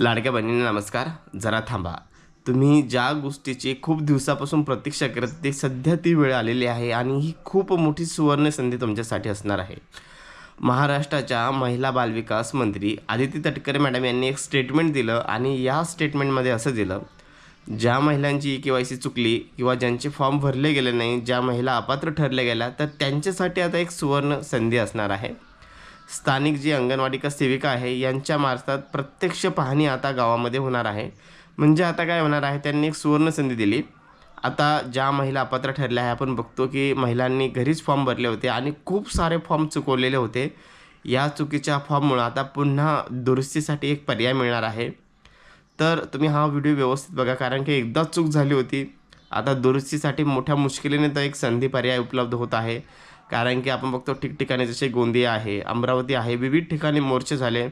लाडक्या बहिणींना नमस्कार. जरा थांबा. तुम्ही ज्या गोष्टीची खूप दिवसापासून प्रतीक्षा करत ते सध्या ती वेळ आलेली आहे आणि ही खूप मोठी सुवर्ण संधी तुमच्यासाठी असणार आहे. महाराष्ट्राच्या महिला बालविकास मंत्री आदिती तटकरे मॅडम यांनी एक स्टेटमेंट दिलं आणि या स्टेटमेंटमध्ये असं दिलं ज्या महिलांची के वाय सी चुकली किंवा ज्यांचे फॉर्म भरले गेले नाही ज्या महिला अपात्र ठरल्या गेल्या तर त्यांच्यासाठी आता एक सुवर्ण संधी असणार आहे. स्थानिक जी अंगणवाडी सेविका आहे यांच्या मार्फत प्रत्यक्ष पाहणी आता गावामध्ये होणार आहे. म्हणजे आता काय होणार आहे त्यांनी एक सुवर्ण संधी दिली. आता ज्या महिला अपात्र ठरल्या आहे आपण बघतो की महिलांनी घरीच फॉर्म भरले होते आणि खूप सारे फॉर्म चुकवलेले होते. या चुकीच्या फॉर्ममुळं आता पुन्हा दुरुस्तीसाठी एक पर्याय मिळणार आहे. तर तुम्ही हा व्हिडिओ व्यवस्थित बघा कारण की एकदा चूक झाली होती. आता दुरुस्तीसाठी मोठ्या मुश्किलीने तर एक संधी पर्याय उपलब्ध होत आहे. कारण की आपण बघतो ठिकठिकाणी जसे गोंदिया आहे अमरावती आहे विविध ठिकाणी मोर्चे झाले.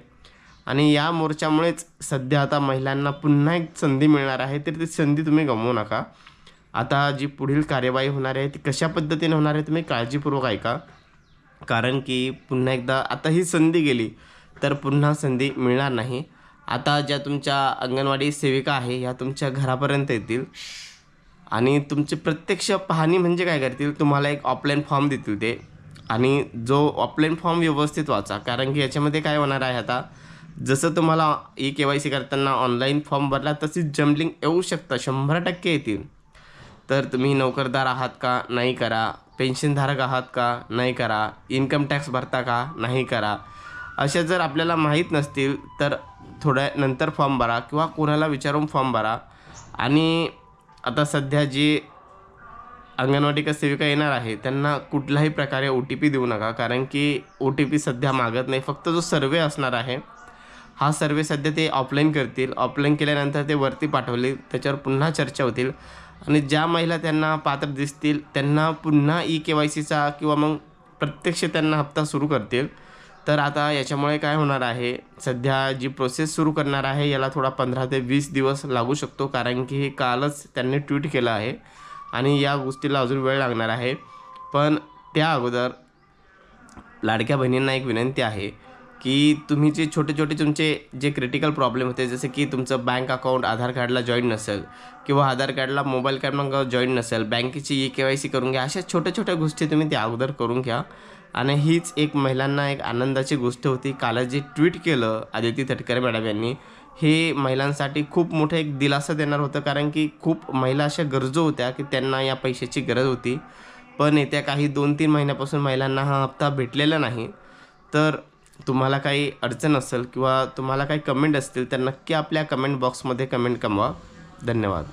आणि या मोर्चामुळेच सध्या आता महिलांना पुन्हा एक संधी मिळणार आहे तर ती संधी तुम्ही गमवू नका. आता जी पुढील कार्यवाही होणार आहे ती कशा पद्धतीने होणार आहे तुम्ही काळजीपूर्वक ऐका. कारण की पुन्हा एकदा आता ही संधी गेली तर पुन्हा संधी मिळणार नाही. आता ज्या तुमच्या अंगणवाडी सेविका आहे ह्या तुमच्या घरापर्यंत येतील. आणि तुमचे प्रत्यक्ष पाहणी म्हणजे काय करतील? तुम्हाला एक ऑफलाईन फॉर्म देतील ते. आणि जो ऑफलाईन फॉर्म व्यवस्थित वाचा. कारण की याच्यामध्ये काय होणार आहे आता? जसं तुम्हाला ई के वाय सी करताना ऑनलाईन फॉर्म भरला तशीच जम्बलिंग येऊ शकतं. शंभर टक्के येतील. तर तुम्ही नोकरदार आहात का? नाही करा. पेन्शनधारक आहात का? नाही करा. इन्कम टॅक्स भरता का? नाही करा. अशा जर आपल्याला माहीत नसतील तर थोड्या नंतर फॉर्म भरा किंवा कोणाला विचारून फॉर्म भरा. आणि आता सध्या जी अंगणवाडी का सेविका येणार आहे त्यांना कुठल्याही प्रकारे ओ टी पी देऊ नका कारण की ओ टी पी सध्या मागत नाही. फक्त जो सर्वे असणार आहे हा सर्वे सध्या ते ऑफलाईन करतील. ऑफलाईन केल्यानंतर ते वरती पाठवले त्याच्यावर पुन्हा चर्चा होतील. आणि ज्या महिला त्यांना पात्र दिसतील त्यांना पुन्हा ई के वाय सीचा किंवा मग प्रत्यक्ष त्यांना हप्ता सुरू करतील. तर आता याच्यामुळे काय होणार आहे? सध्या जी प्रोसेस सुरू करणार आहे याला थोडा पंधरा ते वीस दिवस लागू शकतो कारण की हे कालच त्यांनी ट्विट केलं आहे आणि या गोष्टीला अजून वेळ लागणार आहे. पण त्या अगोदर लाडक्या बहिणींना एक विनंती आहे की तुम्ही जे छोटे छोटे तुमचे जे क्रिटिकल प्रॉब्लेम होते जसे की तुमचं बँक अकाउंट आधार कार्डला जॉईन नसेल किंवा आधार कार्डला मोबाईल क्रमांक जॉईन नसेल बँकेची ई के वाय सी करून घ्या अशा छोट्या छोट्या गोष्टी तुम्ही त्या अगोदर करून घ्या. आणि हीच एक महिलांना एक आनंदाची गोष्ट होती. काल जे ट्विट केलं आदिती तटकरे मॅडम यांनी. हे महिलांसाठी खूप मोठं एक दिलासा देणार होतं कारण की खूप महिला अशा गरजू होत्या की त्यांना या पैशाची गरज होती. पण येत्या काही दोन तीन महिन्यापासून महिलांना हा हप्ता भेटलेला नाही. तर तुम्हाला काही अडचण असेल किंवा तुम्हाला काही कमेंट असतील तर नक्की आपल्या कमेंट बॉक्समध्ये कमेंट कमवा. धन्यवाद.